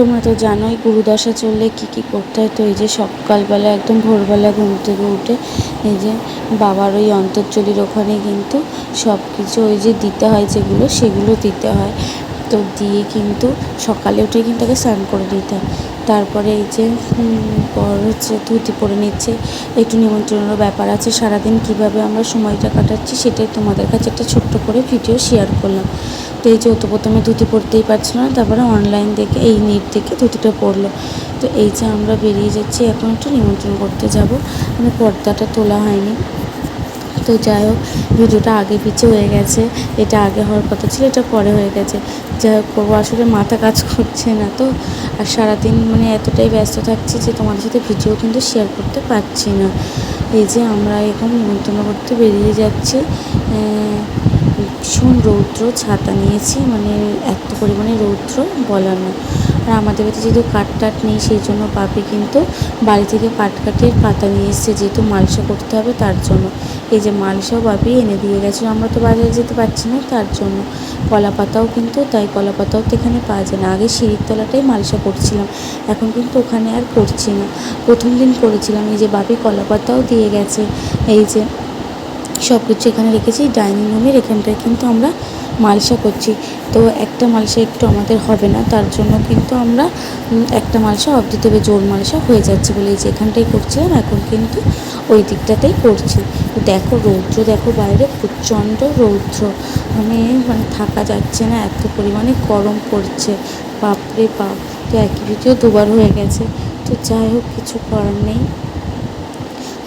তোমরা তো জানোই গুরুদশা চললে কী কী করতে হয়। তো এই যে সকালবেলা একদম ভোরবেলা ঘুম থেকে উঠে এই যে বাবার ওই অন্তর্জলির ওখানে কিন্তু সব কিছু ওই যে দিতে হয় যেগুলো, সেগুলো দিতে হয়। তো দিয়ে কিন্তু সকালে উঠে কিন্তু আগে স্নান করে নিতে হয়। তারপরে এই যে পর হচ্ছে ধুতি পরে নিচ্ছে। একটু নিমন্ত্রণেরও ব্যাপার আছে, সারাদিন কীভাবে আমরা সময়টা কাটাচ্ছি সেটাই তোমাদের কাছে একটা ছোট্ট করে ভিডিও শেয়ার করলাম। তো এই যে ও তো প্রথমে ধুতি পরতেই পারছিল না, তারপরে অনলাইন দেখে এই নেট দেখে ধুতিটা পরলো। তো এই যে আমরা বেরিয়ে যাচ্ছি, এখন একটু নিমন্ত্রণ করতে যাব। মানে পর্দাটা তোলা হয়নি। তো যাই হোক, ভিডিওটা আগে পিছে হয়ে গেছে। এটা আগে হওয়ার কথা ছিল, এটা পরে হয়ে গেছে। যাই হোক, করব, আসলে মাথা কাজ করছে না তো। আর সারাদিন মানে এতটাই ব্যস্ত থাকছি যে তোমাদের সাথে ভিডিও কিন্তু শেয়ার করতে পারছি না। এই যে আমরা এখন নিমন্ত্রণ করতে বেরিয়ে যাচ্ছি। ভীষণ রৌদ্র ছাতা নিয়েছি মানে এত পরিমাণে রৌদ্র বলার না আর আমাদের বাড়িতে যেহেতু কাঠ টাট নেই, সেই জন্য পাপি কিন্তু বাড়ি থেকে পাট কাঠের পাতা নিয়ে এসেছে, যেহেতু মালসা করতে হবে তার জন্য। এই যে মালসাও পাপি এনে দিয়ে গেছিল আমরা তো বাজারে যেতে পারছি না তার জন্য। কলা পাতাও কিন্তু, তাই কলা পাতাও তো এখানে পাওয়া যায় না। আগে সিঁড়ির তলাটাই মালসা করছিলাম, এখন কিন্তু ওখানে আর করছি না। প্রথম দিন করেছিলাম, এই যে বাপি কলা পাতাও দিয়ে গেছে, এই যে সব কিছু এখানে রেখেছি ডাইনিং রুমের এখানটায় কিন্তু আমরা মালসা করছি। তো একটা মালসা একটু আমাদের হবে না, তার জন্য কিন্তু আমরা একটা মালসা অফ দিতে হবে জোর মালসা হয়ে যাচ্ছে বলে এই যে এখানটাই করছিলাম এখন কিন্তু ওই দিকটাতেই করছি। দেখো রৌদ্র, দেখো বাইরে প্রচণ্ড রৌদ্র। মানে মানে থাকা যাচ্ছে না, এত পরিমাণে গরম পড়ছে। বাপরে বাপ, তো একই ভিডিও দুবার হয়ে গেছে। তো যাই হোক, কিছু করার নেই।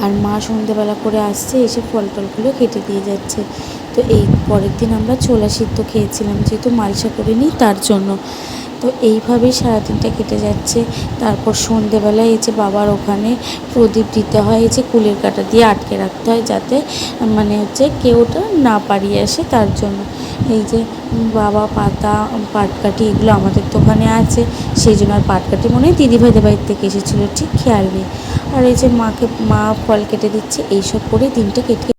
আর মা সন্ধেবেলা করে আসছে, এসে ফল টলগুলো কেটে দিয়ে যাচ্ছে। তো এই পরের দিন আমরা ছোলা সিদ্ধ খেয়েছিলাম, যেহেতু মালসা করিনি তার জন্য। তো এইভাবেই সারাদিনটা কেটে যাচ্ছে। তারপর সন্ধেবেলায় এই যে বাবার ওখানে প্রদীপ দিতে হয়, এই যে কুলের কাটা দিয়ে আটকে রাখতে হয় যাতে মানে হচ্ছে কেউ ওটা না পারিয়ে আসে তার জন্য। এই যে বাবা, পাতা, পাটকাঠি এগুলো আমাদের দোকানে আছে, সেই জন্য আর পাটকাঠি মনে হয় দিদিভাইদের বাড়ির থেকে এসেছিল, ঠিক খেয়াল নেই। আর এই যে মাকে মা ফল কেটে দিচ্ছে এইসব করে দিনটা কেটে